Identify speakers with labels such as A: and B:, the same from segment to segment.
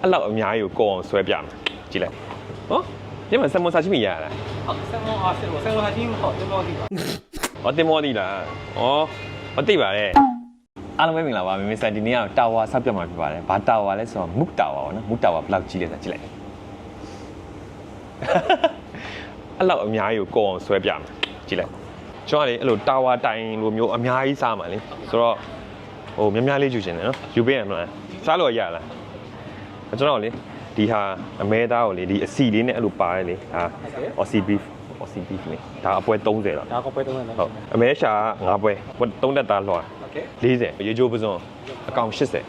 A: အဲ့လောက်အများကြီးကိုကိုအောင်ဆွဲပြမယ်ကြည့်လိုက်ဟောညမဆမ်မွန်ဆာချီမီရလား
B: 好，三毛啊，是我三毛还挺好，三毛地方。
A: ဟောတင်မောသီးလားဩဟောသိပါလေအားလုံးပဲမင်္ဂလာပါမင်းမဆန်ဒီနေ့ကတော့တာဝါဆောက်ပြမှာဖြစ်ပါတယ်ဘာတာဝါလဲဆိုတော့မုတ်တာဝါပေါ့နော်မုတ်တာဝါဘယ်လောက်ကြီးလဲဆိုတာကြည့်လိုက်အဲ့လောက်အများကြီးကိုကိုအောင်ဆွဲပြမယ်ကြည့်လိုက်ကျွန်တော်ကလေအဲ့လိုတာဝါတိုင်လိုမျိုးအများကြီးစားမှာလေဆိုတော့ ဟိုများများလေးယူချင်တယ်နော်ယူပေးရမလားစားလို့ရလားကျွန်တော်လေဒီဟာအမဲသားကိုလေဒီအစီလေးနဲ့အဲ့လိုပါတယ်လေဒါ OC beef OC beef လေဒါအပွဲ30လောက်
B: ဒါကပွဲ30လောက်
A: ဟုတ်အမဲရှာက9ပွဲ3တက်သားလွှာ
B: โอเค
A: 40ရေချိုးပစွန်အကောင်80 80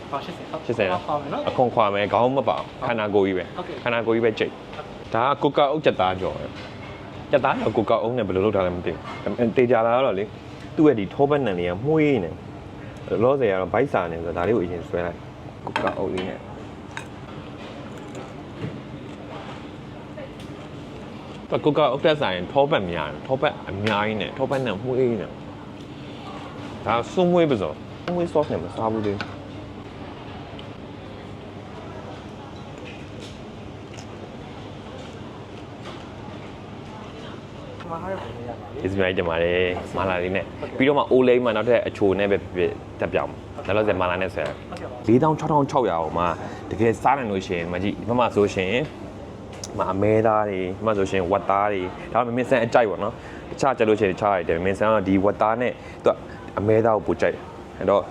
B: 80နော်
A: အခွန်ခွာမယ်ခေါင်းမပါခန္ဓာကိုယ်ကြီးပဲခန္ဓာကိုယ်ကြီးပဲကြိတ်ဒါကကိုကာအုပ်ချက်သားကြော်ကြက်သားရောကိုကာအုပ်နဲ့ဘယ်လိုလုပ်ထားလဲမသိဘူးတေချာလာတော့လေသူ့ရဲ့ဒီထောပတ်နံလေးကမှုေးနေတယ် လောဆယ်ကတော့ဘိုက်စာနေဆိုတော့ဒါလေးကိုအရင်ဆွဲလိုက်ကိုကာအုတ်လေးနဲ့တော့ကိုကာအုတ်တက်ဆိုင်ထောပတ်များတယ်ထောပတ်အများကြီးနဲ့ထောပတ်နဲ့မှုေးနေဒါစွန့်မွေးပစောစွန့်မွေး sauce နဲ့မစားဘူးလေ ကျေးဇူးများကြီးတင်ပါတယ်မာလာလေးနဲ့ပြီးတော့မှအိုလိန်မှာနောက်ထပ်အချိုနဲ့ပဲဖြစ်တက်ပြောင်းဒါလို့ဆက်မာလာနဲ့ဆက်4600အောင်မှာတကယ်စားနိုင်လို့ရှိရင်မကြည့်မမဆိုရှင်မအမဲသားတွေမဆိုရှင်ဝတ်သားတွေဒါမှမင်းဆန်အကြိုက်ပေါ့နော်တခြားကြလို့ရှိရင်တခြားရတယ်မင်းဆန်ကဒီဝတ်သားနဲ့သူကအမဲသားကိုပိုကြိုက်အဲ့တော့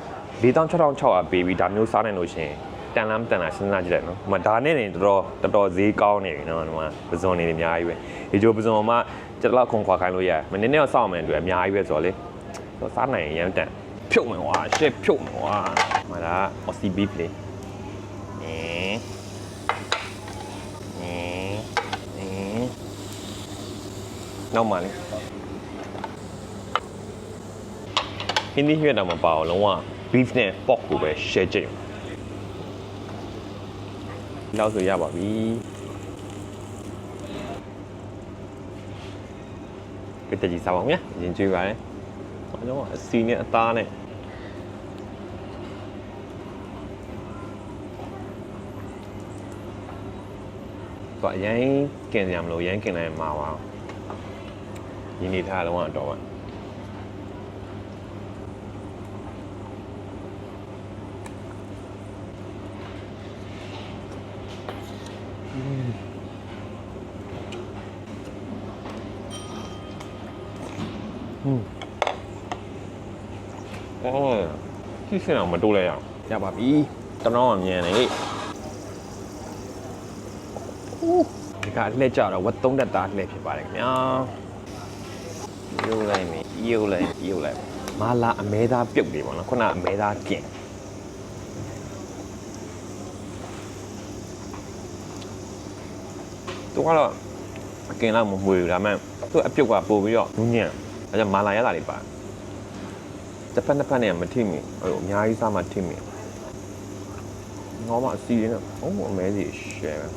A: 4600ပေးပြီးဒါမျိုးစားနိုင်လို့ရှိရင်တန်လားမတန်လားစဉ်းစားကြည့်လိုက်နော်။ဒီမှာဒါနဲ့နေတော်တော်တော်တော်ဈေးကောင်းနေပြီနော်။ဒီမှာပဇွန်နေနေအများကြီးပဲ။ဒီကျိုးပဇွန်မှာ ကျက်လောက်ခွန်ခွာခိုင်းလို့ရတယ်။မနေ့နေ့တော့စောင့်မယ်တွေ့အများကြီးပဲဆိုတော့လေ။တော့စားနိုင်ရင်ရမ်းတန်ဖြုတ်မယ်ကွာရှစ်ဖြုတ်မယ်ကွာ။မဒါ Aussie beef လေ။အင်းအင်းအင်းနောက်မှလေဟင်းဒီရွက်တော့မပါအောင်လုံးဝ beef နဲ့ pork ကိုပဲ share ကြည့်လောက်ဆိုရပါပြီ ပြည့်တကြီးစားပါဦးများရင်ကျွေးပါလေအတော့အစီနဲ့အသားနဲ့တော့အရင်ကင်ကြမလို့ရမ်းကင်လိုက်မှာပါရင်းနေထားလုံးဝတော့ပါအော်ကြ ည့်စင်အောင်မတိုးလဲရအောင်ရပါပြီကျွန်တော်ကမြန်နေဒီကလှည့်ကြတော့ဝတ်သုံးတက်သားလှည့်ဖြစ်ပါတယ်ခင်ဗျာယူလိုက်မယ်ယူလိုက်ယူလိုက်မလာအမဲသားပြုတ်တယ်ပေါ့နော်ခုနအမဲသားကျင်သူကတော့အကင်လောက်မမွေဘူးဒါမှမဟုတ်သူအပြုတ်ကပို့ပြီးတော့နူးညံ့ အဲဒါမာလာရတာလေးပါတစ်ဖက်တစ်ဖက်နဲ့မထိမိဟိုအများကြီးစားမှထိမိငေါမအစီရင်းနဲ့အုံးအမဲစီရှယ်ပဲ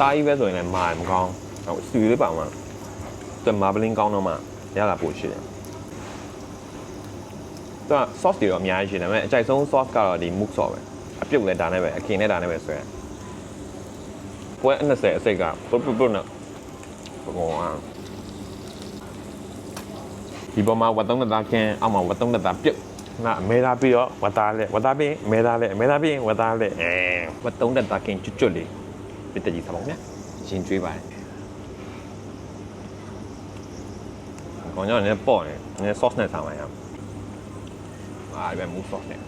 A: တားကြီးပဲဆိုရင်လည်းမာမကောင်းဟိုစီလေးပါမှာသူမာဘလင်းကောင်းတော့မှရတာပိုရှိတယ် သူက sauce တွေတော့အများကြီးရှိတယ်ဒါပေမဲ့အကြိုက်ဆုံး sauce ကတော့ဒီ mook sauce ပဲအပြုတ်လဲဒါနဲ့ပဲအခင်နဲ့ဒါနဲ့ပဲဆွဲပွဲအ20အစိတ်ကပုတ်ပုတ်ပုတ်နဲ့ဘောอ่ะဒီပေါ်မှာဝတ်သုံးသက်သားခင်းအောက်မှာဝတ်သုံးသက်သားပြုတ်နာအမဲသားပြီးတော့ဝတ်သားလဲဝတ်သားပြီးအမဲသားလဲအမဲသားပြီးဝတ်သားလဲအဲဝတ်သုံးသက်သားခင်းကျွတ်ကျွတ်လေးပြစ်တကြီးစားပါဦးဗျာရှင်ကျွေးပါတယ်ကောင်းကြောင်လည်းပေါ့နေနည်း sauce နဲ့စားမှာရအောင်အာ ဒီပဲ move sauce နဲ့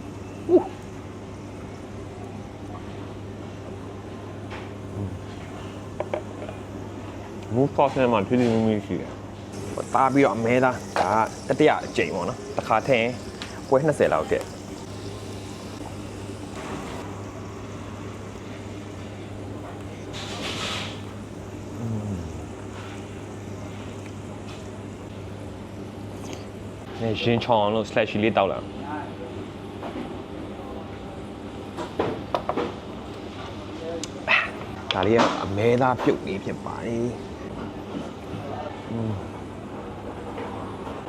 A: move sauce နဲ့မှထွေးထွေးမင်းမင်းရှိတယ်။တားပြီးတော့အမဲသားဒါကတတိယအကြိမ်ပေါ့နော်။တစ်ခါထည့်ရင်ပွဲ20လောက်တဲ့။နေရှင်ချောင်းလို့ slash လေးတောက်လာ ဒါလေးကအမဲသားပြုတ်လေးဖြစ်ပါတယ်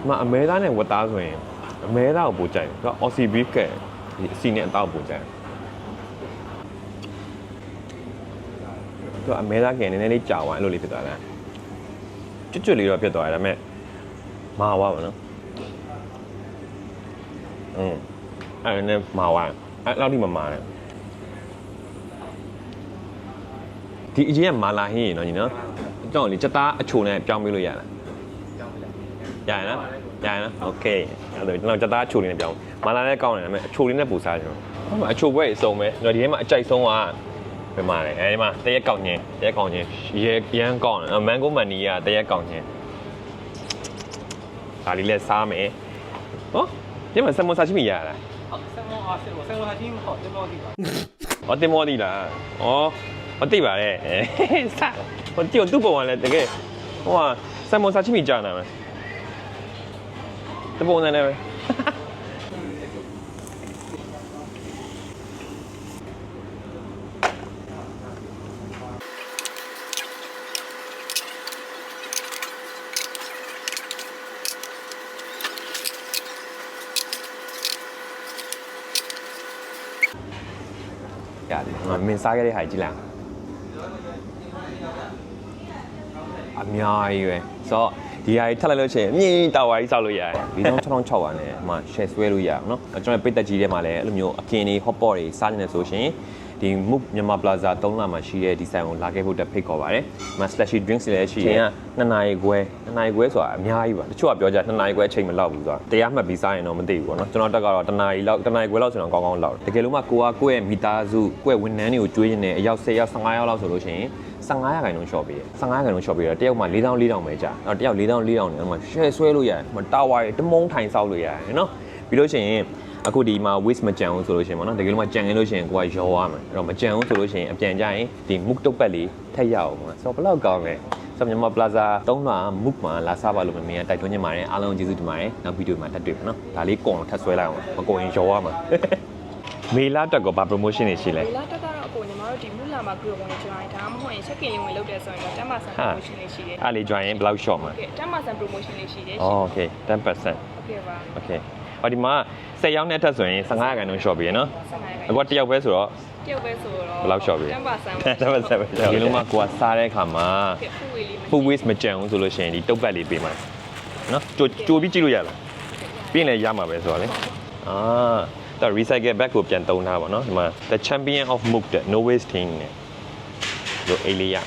A: မအမဲသားနဲ့ဝက်သားဆိုရင်အမဲသားကိုပိုကြိုက်တယ်သူကအော်စီဘီကဲဒီအစီနဲ့အသားကိုပိုကြိုက်သူကအမဲသားကနည်းနည်းလေးကြာသွားအဲ့လိုလေးဖြစ်သွားတယ်ကျွတ်ကျွတ်လေးတော့ဖြစ်သွားတယ်ဒါပေမဲ့မာဝါပါနော်อืมအဲ့ဒါနဲ့မာဝါအဲ့လောက်ထိမမာနဲ့ ဒီအကြီးကမာလာဟင်းရေနော်ညီနော်ကျွန်တော်လေစက်သားအချိုနဲ့ပြောင်းပေးလို့ရလားရရနော်ရရနော်โอเคအဲ့တော့ကျွန်တော်စက်သားအချိုလေးနဲ့ပြောင်းမာလာလည်းကောင်းတယ်ဒါပေမဲ့အချိုလေးနဲ့ပူစားကျွန်တော်အချိုဘွဲအစုံပဲကျွန်တော်ဒီထဲမှာအကြိုက်ဆုံးကဘယ်မှာလဲအဲဒီမှာတရက်ကောင်းခြင်းတရက်ကောင်းခြင်းရေရန်ကောင်းတယ်မန်ဂိုမန်နီကတရက်ကောင်းခြင်းဒါလေးလည်းစားမယ်နော်ဒီမှာဆမွန်ဆာချီမီရလား
B: ဟုတ်ဆမွန်အာဆမွန်ဆာချီမီဟု
A: တ်တင်မောဒီပါအော်တင်မောဒီလားအော် စဟိုတီကိုသူ့ပုံကလည်းတကယ်ဟိုကဆမ်မွန်စာချီမီကြာနာမယ်။တပုံစံနဲ့ပဲရတယ်။ငါမင်းစားခဲ့တဲ့ဟာကြီးကြည့်လိုက် အောင်။အများကြီးပဲ။ဆိုတော့ဒီဟာကြီးထပ်လိုက်လို့ရှိရင်မြင်းတာဝါကြီးစောက်လို့ရတယ်။ဒီတော့6600နဲ့အမှ share ဆွဲလို့ရအောင်နော်။ကျွန်တော်ပိတ်သက်ကြီးထဲမှာလည်းအဲ့လိုမျိုးအကင်တွေ hot pot တွေစားနေတယ်ဆိုရှင် ဒီ Move မြန်မာ Plaza 3လမှာရှိတဲ့ဒီဆိုင်ကိုလာခဲ့ဖို့တက်ဖိတ်ခေါ်ပါတယ်။ဒီမှာ slushy drinks တွေလည်းရှိရင်က2နာရီခွဲ2နာရီခွဲဆိုတာအများကြီးပါ။တချို့ကပြောကြ2နာရီခွဲအချိန်မလောက်ဘူးဆိုတာတရားမှတ်ပြီးစားရင်တော့မသိဘူးပေါ့နော်။ကျွန်တော်တက်ကတော့2နာရီလောက်2နာရီခွဲလောက်ဆိုတော့ကောင်းကောင်းလောက်တယ်။တကယ်လို့မှကိုကကိုယ့်ရဲ့မိသားစုကိုယ့်ရဲ့ဝန်ထမ်းတွေကိုကျွေးနေတဲ့အယောက်10ယောက်15ယောက်လောက်ဆိုလို့ရှိရင်15ရာခိုင်နှုန်း short ပေးတယ်15ရာခိုင်နှုန်း short ပေးတော့တယောက်မှ4000 4000ပဲကြာအဲ့တော့တယောက်4000 4000နဲ့အဲ့မှာ share ဆွဲလို့ရတယ်ဟိုတာဝါတွေတမုံထိုင်ဆောက်လို့ရတယ်နော်ပြီးလို့ရှိရင် အခုဒီမှာ waste မကြံဘူးဆိုလို့ရှိရင်ပေါ့နော်တကယ်လို့မှကြံရင်လို့ရှိရင်ကိုကရောရမယ်အဲ့တော့မကြံဘူးဆိုလို့ရှိရင်အပြန်ကြရင်ဒီ mook တုတ်ပတ်လေးထက်ရအောင်ပေါ့ဆိုတော့ဘလောက်ကောင်းလဲဆောမြမပလာဇာတုံးလာ mook မှာလာစားပါလို့မမြင်တိုက်တွန်းချင်ပါတယ်အားလုံးကျေးဇူးတင်ပါတယ်နောက်ဗီဒီယိုမှာထပ်တွေ့ပါနော်ဒါလေးကွန်ထပ်ဆွဲလိုက်အောင်မကွန်ရင်ရောရမှာမေလာတက်ကဘာ promotion တွေရှိလဲ
C: မေလာတက်ကတော့အကိုညီမတို့ဒီမူလာမှာ group ဝင် join ဒါမှမဟုတ်ရင် check in ဝင်လုပ်တယ်ဆိုရင်တော့10% promotion တွေရှိတယ်
A: အဲ့လေ join ရင် block shop မှာ
C: 10% promotion တွေရှိတယ်
A: ရှင် okay 10%
C: okay ပါ
A: okay ဟောဒီမှာ10ရောက်တဲ့အထက်ဆိုရင်15ရာခိုင်နှုန်း short ပြီနော်။အခုကတစ်ယောက်ပဲဆိုတော့
C: တယောက်ပဲဆိုတော့
A: ဘယ်လောက် short ပြီ
C: 10%
A: 10%ပဲဒီလုံးမှာကိုကစားတဲ့အခါမှာ
C: ကဲဖူဝေးလေး
A: full waste မကြံဘူးဆိုလို့ရှိရင်ဒီတုတ်ပတ်လေးပေးမှာနော်ကြိုကြိုပြီးကြည့်လို့ရလားပြီးရင်လည်းရမှာပဲဆိုတော့လေအာတော့ recycle bag ကိုပြန်သုံးထားပါတော့ဒီမှာ the champion of muk တဲ့ no waste thing နဲ့လို့အေးလေးရ